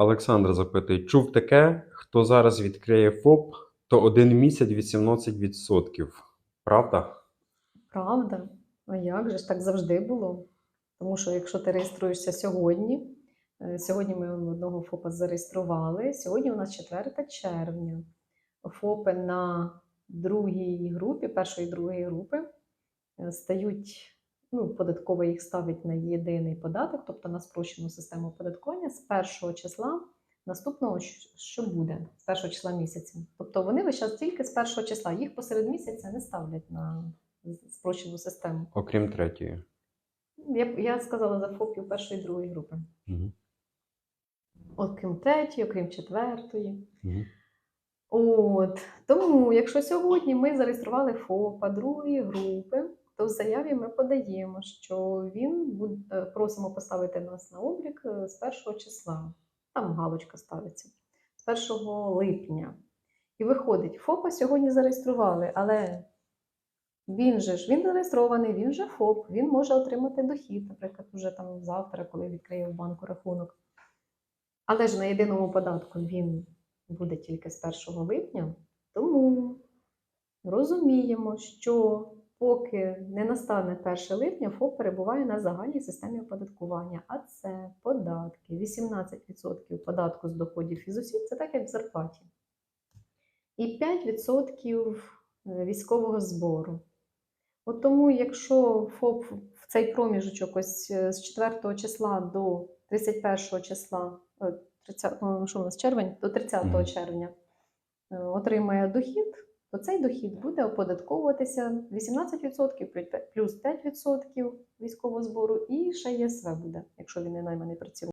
Олександр запитує: чув таке, хто зараз відкриє ФОП, то один місяць 18%. Правда? Правда? А як же ж так завжди було? Тому що якщо ти реєструєшся сьогодні, е, сьогодні ми одного ФОПа зареєстрували, сьогодні у нас 4 червня. ФОПи на другій групі, першої і другої групи, е, стають, ну, податково їх ставить на єдиний податок, тобто на спрощену систему оподаткування з першого числа наступного, що буде, з першого числа місяця. Тобто вони весь час тільки з першого числа, їх посеред місяця не ставлять на спрощену систему. Окрім третьої. Я, я сказала за ФОПів першої і другої групи. Угу. Окрім третьої, окрім четвертої. Угу. От тому, якщо сьогодні ми зареєстрували ФОПа другої групи, то в заяві ми подаємо, що він буде, просимо поставити нас на облік е, з першого числа. Там галочка ставиться з 1 липня. І виходить, ФОПа сьогодні зареєстрували, але він же ж він зареєстрований, він же ФОП, він може отримати дохід, наприклад, вже там завтра, коли відкриє в банку рахунок. Але ж на єдиному податку він буде тільки з 1 липня, тому розуміємо, що поки не настане 1 липня, ФОП перебуває на загальній системі оподаткування, а це податки. 18% податку з доходів фізосіб це так, як в зарплаті. І 5% військового збору. От тому, якщо ФОП в цей проміжочок ось е, з 4 числа до 31 числа, е, 30, ну, що у нас червень, до 30 червня е, отримає дохід, то цей дохід буде оподатковуватися 18% плюс 5% військового збору і ще ЄСВ буде, якщо він не найманий працівник.